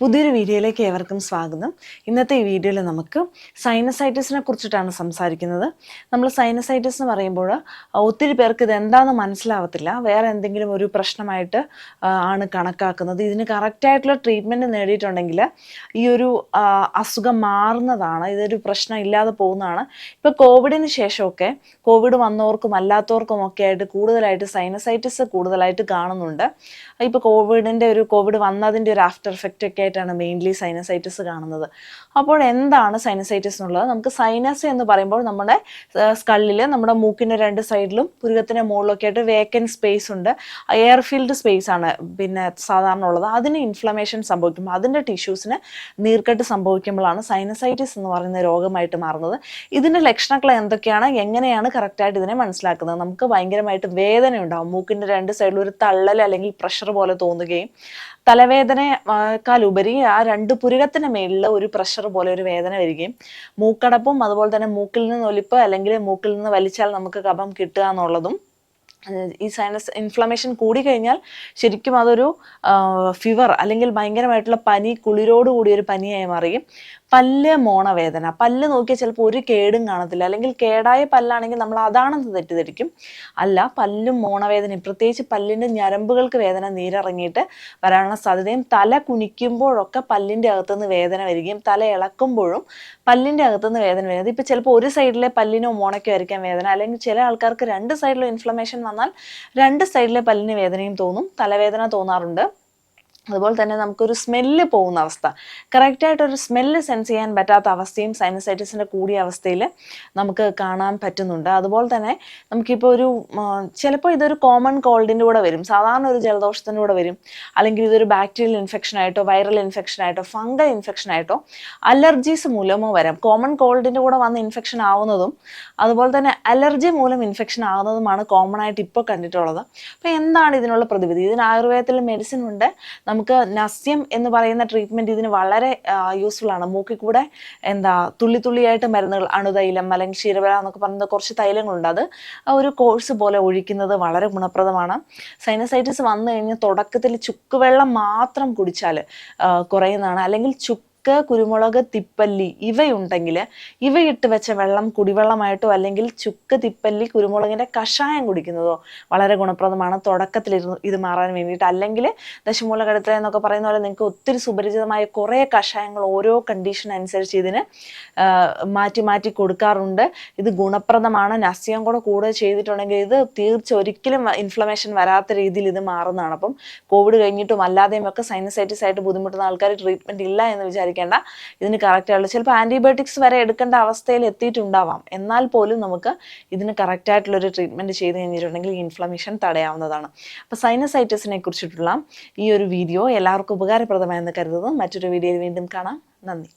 പുതിയൊരു വീഡിയോയിലേക്ക് ഏവർക്കും സ്വാഗതം. ഇന്നത്തെ ഈ വീഡിയോയിൽ നമുക്ക് സൈനസൈറ്റിസിനെ കുറിച്ചിട്ടാണ് സംസാരിക്കുന്നത്. നമ്മൾ സൈനസൈറ്റിസ് എന്ന് പറയുമ്പോൾ ഒത്തിരി പേർക്ക് ഇത് എന്താണെന്ന് മനസ്സിലാവത്തില്ല. വേറെ എന്തെങ്കിലും ഒരു പ്രശ്നമായിട്ട് ആണ് കണക്കാക്കുന്നത്. ഇതിന് കറക്റ്റായിട്ടുള്ള ട്രീറ്റ്മെന്റ് നേടിയിട്ടുണ്ടെങ്കിൽ ഈ ഒരു അസുഖം മാറുന്നതാണ്. ഇതൊരു പ്രശ്നം ഇല്ലാതെ പോകുന്നതാണ്. ഇപ്പോൾ കോവിഡിന് ശേഷമൊക്കെ കോവിഡ് വന്നവർക്കും അല്ലാത്തവർക്കും ഒക്കെ ആയിട്ട് കൂടുതലായിട്ട് സൈനസൈറ്റിസ് കൂടുതലായിട്ട് കാണുന്നുണ്ട്. ഇപ്പോൾ കോവിഡിന്റെ ഒരു കോവിഡ് വന്നതിന്റെ ഒരു ആഫ്റ്റർ എഫക്റ്റ് ഒക്കെ ആയിട്ടാണ് മെയിൻലി സൈനസൈറ്റിസ് കാണുന്നത്. അപ്പോൾ എന്താണ് സൈനസൈറ്റിസ് എന്നുള്ളത്? നമുക്ക് സൈനസ് എന്ന് പറയുമ്പോൾ നമ്മുടെ സ്കള്ളിൽ നമ്മുടെ മൂക്കിന്റെ രണ്ട് സൈഡിലും പുരുകത്തിന്റെ മുകളിലൊക്കെ ആയിട്ട് വേക്കൻ സ്പേസ് ഉണ്ട്. എയർ ഫീൽഡ് സ്പേസ് ആണ് പിന്നെ സാധാരണ ഉള്ളത്. അതിന് ഇൻഫ്ലമേഷൻ സംഭവിക്കുമ്പോൾ അതിന്റെ ടിഷ്യൂസിന് നീർക്കെട്ട് സംഭവിക്കുമ്പോഴാണ് സൈനസൈറ്റിസ് എന്ന് പറയുന്ന രോഗമായിട്ട് മാറുന്നത്. ഇതിന്റെ ലക്ഷണങ്ങൾ എന്തൊക്കെയാണ്? എങ്ങനെയാണ് കറക്റ്റായിട്ട് ഇതിനെ മനസ്സിലാക്കുന്നത്? നമുക്ക് ഭയങ്കരമായിട്ട് വേദന ഉണ്ടാവും മൂക്കിന്റെ രണ്ട് സൈഡിൽ ഒരു തള്ളൽ അല്ലെങ്കിൽ പ്രഷർ പോലെ തോന്നുകയും തലവേദനക്കാളുപരി ആ രണ്ട് പുരുകത്തിന് മേളിൽ ഒരു പ്രഷർ പോലെ ഒരു വേദന വരികയും മൂക്കടപ്പും അതുപോലെ തന്നെ മൂക്കിൽ നിന്ന് ഒലിപ്പ് അല്ലെങ്കിൽ മൂക്കിൽ നിന്ന് വലിച്ചാൽ നമുക്ക് കഫം കിട്ടുക എന്നുള്ളതും ഈ സൈനസ് ഇൻഫ്ലമേഷൻ കൂടിക്കഴിഞ്ഞാൽ ശരിക്കും അതൊരു ഫിവർ അല്ലെങ്കിൽ ഭയങ്കരമായിട്ടുള്ള പനി കുളിരോട് കൂടിയ ഒരു പനിയായി മാറുകയും പല്ല് മോണവേദന. പല്ല് നോക്കിയാൽ ചിലപ്പോൾ ഒരു കേടും കാണത്തില്ല. അല്ലെങ്കിൽ കേടായ പല്ലാണെങ്കിൽ നമ്മൾ അതാണെന്ന് തെറ്റിദ്ധരിക്കും. അല്ല പല്ലും മോണവേദനയും പ്രത്യേകിച്ച് പല്ലിന്റെ ഞരമ്പുകൾക്ക് വേദന നീരിറങ്ങിയിട്ട് വരാനുള്ള സാധ്യതയും തല കുനിക്കുമ്പോഴൊക്കെ പല്ലിന്റെ അകത്തുനിന്ന് വേദന വരികയും തല ഇളക്കുമ്പോഴും പല്ലിന്റെ അകത്തുനിന്ന് വേദന വരുന്നത് ഇപ്പോൾ ചിലപ്പോൾ ഒരു സൈഡിലെ പല്ലിനോ മോണയ്ക്കോ ആയിരിക്കാം വേദന. അല്ലെങ്കിൽ ചില ആൾക്കാർക്ക് രണ്ട് സൈഡിലും ഇൻഫ്ലമേഷൻ വന്നാൽ രണ്ട് സൈഡിലെ പല്ലിന് വേദനയും തോന്നും തലവേദന തോന്നാറുണ്ട്. അതുപോലെ തന്നെ നമുക്കൊരു സ്മെല്ല് പോകുന്ന അവസ്ഥ. കറക്റ്റായിട്ടൊരു സ്മെല്ല് സെൻസ് ചെയ്യാൻ പറ്റാത്ത അവസ്ഥയും സൈനസൈറ്റിസിന്റെ കൂടിയ അവസ്ഥയിൽ നമുക്ക് കാണാൻ പറ്റുന്നുണ്ട്. അതുപോലെ തന്നെ നമുക്കിപ്പോൾ ഒരു ചിലപ്പോൾ ഇതൊരു കോമൺ കോൾഡിന്റെ കൂടെ വരും. സാധാരണ ഒരു ജലദോഷത്തിന്റെ കൂടെ വരും. അല്ലെങ്കിൽ ഇതൊരു ബാക്ടീരിയൽ ഇൻഫെക്ഷൻ ആയിട്ടോ വൈറൽ ഇൻഫെക്ഷൻ ആയിട്ടോ ഫംഗൽ ഇൻഫെക്ഷൻ ആയിട്ടോ അലർജീസ് മൂലമോ വരാം. കോമൺ കോൾഡിന്റെ കൂടെ വന്ന് ഇൻഫെക്ഷൻ ആവുന്നതും അതുപോലെ തന്നെ അലർജി മൂലം ഇൻഫെക്ഷൻ ആവുന്നതുമാണ് കോമൺ ആയിട്ട് ഇപ്പോൾ കണ്ടിട്ടുള്ളത്. അപ്പോൾ എന്താണ് ഇതിനുള്ള പ്രതിവിധി? ഇതിന് ആയുർവേദത്തിൽ മെഡിസിൻ ഉണ്ട്. നമുക്ക് നസ്യം എന്ന് പറയുന്ന ട്രീറ്റ്മെന്റ് ഇതിന് വളരെ യൂസ്ഫുൾ ആണ്. മൂക്കിൽ കൂടെ എന്താ തുള്ളി തുള്ളിയായിട്ട് മരുന്നുകൾ അണുതൈലം അല്ലെങ്കിൽ ക്ഷീരബല എന്നൊക്കെ പറയുന്ന കുറച്ച് തൈലങ്ങളുണ്ട്. അത് ഒരു കോഴ്സ് പോലെ ഒഴിക്കുന്നത് വളരെ ഗുണപ്രദമാണ്. സൈനസൈറ്റിസ് വന്നു കഴിഞ്ഞാൽ തുടക്കത്തിൽ ചുക്കുവെള്ളം മാത്രം കുടിച്ചാൽ കുറയുന്നതാണ്. അല്ലെങ്കിൽ ചുക്ക് കുരുമുളക് തിപ്പല്ലി ഇവയുണ്ടെങ്കിൽ ഇവയിട്ട് വെച്ച വെള്ളം കുടിവെള്ളമായിട്ടോ അല്ലെങ്കിൽ ചുക്ക് തിപ്പല്ലി കുരുമുളകിന്റെ കഷായം കുടിക്കുന്നതോ വളരെ ഗുണപ്രദമാണ്. തുടക്കത്തിൽ ഇത് മാറാൻ വേണ്ടിയിട്ട്. അല്ലെങ്കിൽ ദശമൂല കടുത്തല എന്നൊക്കെ പറയുന്ന പോലെ നിങ്ങൾക്ക് ഒത്തിരി സുപരിചിതമായ കുറേ കഷായങ്ങൾ ഓരോ കണ്ടീഷൻ അനുസരിച്ച് ഇതിന് മാറ്റി മാറ്റി കൊടുക്കാറുണ്ട്. ഇത് ഗുണപ്രദമാണ്. നസ്യം കൂടെ കൂടെ ചെയ്തിട്ടുണ്ടെങ്കിൽ ഇത് തീർച്ച ഒരിക്കലും ഇൻഫ്ലമേഷൻ വരാത്ത രീതിയിൽ ഇത് മാറുന്നതാണ്. അപ്പം കോവിഡ് കഴിഞ്ഞിട്ടും അല്ലാതെയും ഒക്കെ സൈനസൈറ്റിസ് ആയിട്ട് ബുദ്ധിമുട്ടുന്ന ആൾക്കാർ ട്രീറ്റ്മെന്റ് ഇല്ല എന്ന് വിഷമിക്കേണ്ട ഇതിന് കറക്റ്റായിട്ടുള്ള ചിലപ്പോൾ ആന്റിബയോട്ടിക്സ് വരെ എടുക്കേണ്ട അവസ്ഥയിൽ എത്തിയിട്ടുണ്ടാവാം. എന്നാൽ പോലും നമുക്ക് ഇതിന് കറക്റ്റായിട്ടുള്ളൊരു ട്രീറ്റ്മെന്റ് ചെയ്ത് കഴിഞ്ഞിട്ടുണ്ടെങ്കിൽ ഇൻഫ്ലമേഷൻ തടയാവുന്നതാണ്. അപ്പോൾ സൈനസൈറ്റിസിനെ കുറിച്ചിട്ടുള്ള ഈ ഒരു വീഡിയോ എല്ലാവർക്കും ഉപകാരപ്രദമായെന്ന് കരുതുന്നു. മറ്റൊരു വീഡിയോയിൽ വീണ്ടും കാണാം. നന്ദി.